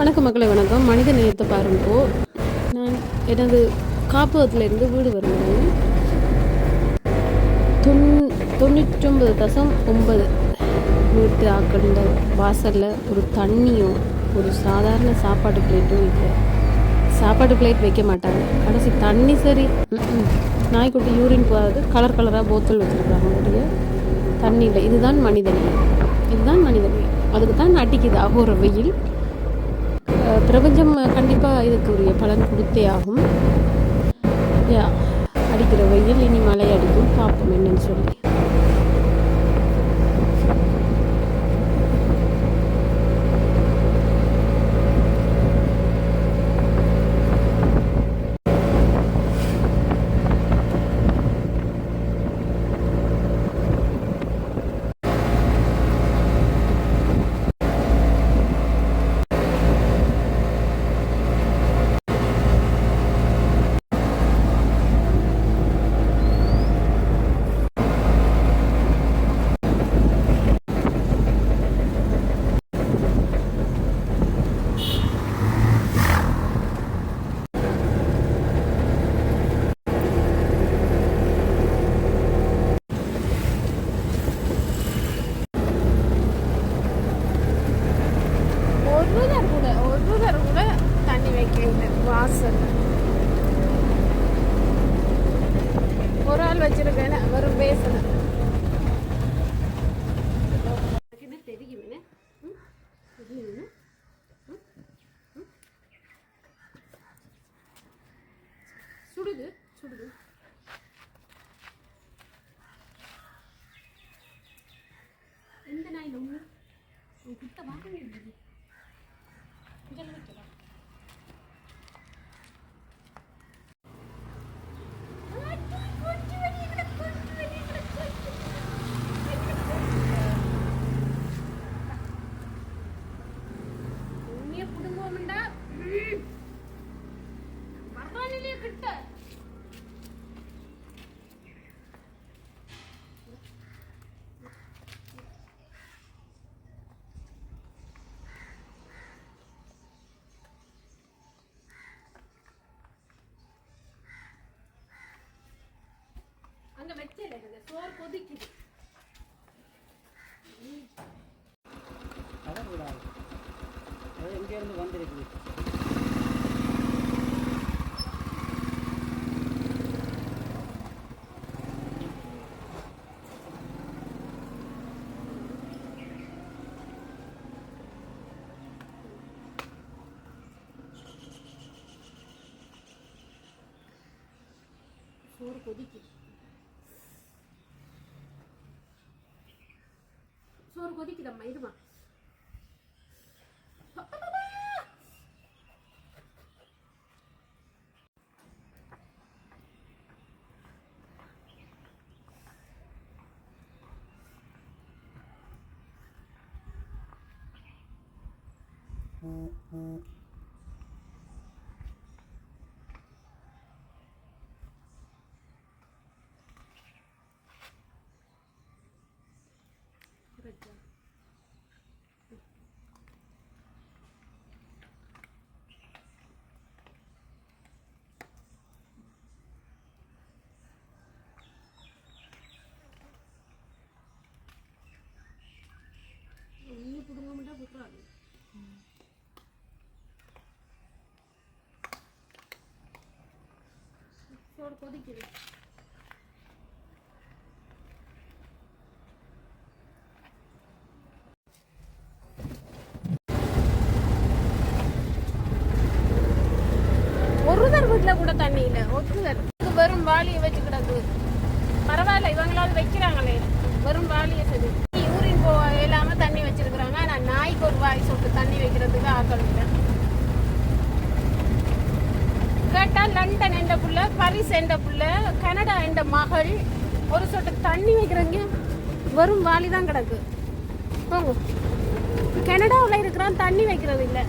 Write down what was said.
வணக்கம் மக்களை வணக்கம். மனித நேயத்தை பாருங்கோ நான் எனது காப்பகத்திலிருந்து வீடு வருகிறேன். தொன் தொண்ணூற்றொம்பது தசம் ஒன்பது வீட்டு ஆக்கின்ற வாசலில் ஒரு தண்ணியும் ஒரு சாதாரண சாப்பாடு பிளேட்டும் இல்லை சாப்பாடு பிளேட் வைக்க மாட்டாங்க. கடைசி தண்ணி சரி நாய்க்குட்டி யூரின் போகாது. கலர் கலராக போத்தல் வச்சுருக்காங்க உடைய தண்ணி இல்லை இதுதான் மனிதநேயம் இதுதான் மனிதநேயம் அதுக்கு தான் அடிக்குது அகோர வெயில். பிரபஞ்சம் கண்டிப்பாக இதுக்குரிய பலன் கொடுத்தே ஆகும். யா அடிக்கிற வெயில் இனி மழை அடிக்கும். பார்ப்போம் என்னன்னு சொல்லி ஒரு தரம் கூட ஒரு தரம் கூட தண்ணி வைக்கல வாசல் ஒரு வச்சிருக்கேன் வெறும் பேசணும். என்ன சுடுது சுடுது. எந்த நாயில் ஒன்று கிட்ட வாங்க கொதிக்குது இங்கேருந்து வந்திருக்குது சோறு கொதிக்குது. சோறு கொதிக்குதம்மா இருமா ரஜா சோறு கொதிக்குது. ஒருதர் வீட்டில் கூட தண்ணி இல்லை. ஒருத்தர் இது வெறும் வாளியை வச்சு கிடக்கு. பரவாயில்ல இவங்களாவது வைக்கிறாங்களே. வெறும் வாளியை சரி யூரின் போக இல்லாம தண்ணி வச்சிருக்கிறாங்க நான் காய் சொட்டு தண்ணி வைக்கிறதுக்கு ஆக்கள் இல்லை. கேட்டா லண்டன் என்ற புள்ள பாரிஸ் என்ற புள்ள கனடா என்ற மகள் ஒரு சொட்டு தண்ணி வைக்கிறவங்க வெறும் வாளி தான் கிடக்கு கனடாவில் இருக்கிறான் தண்ணி வைக்கிறது இல்லை.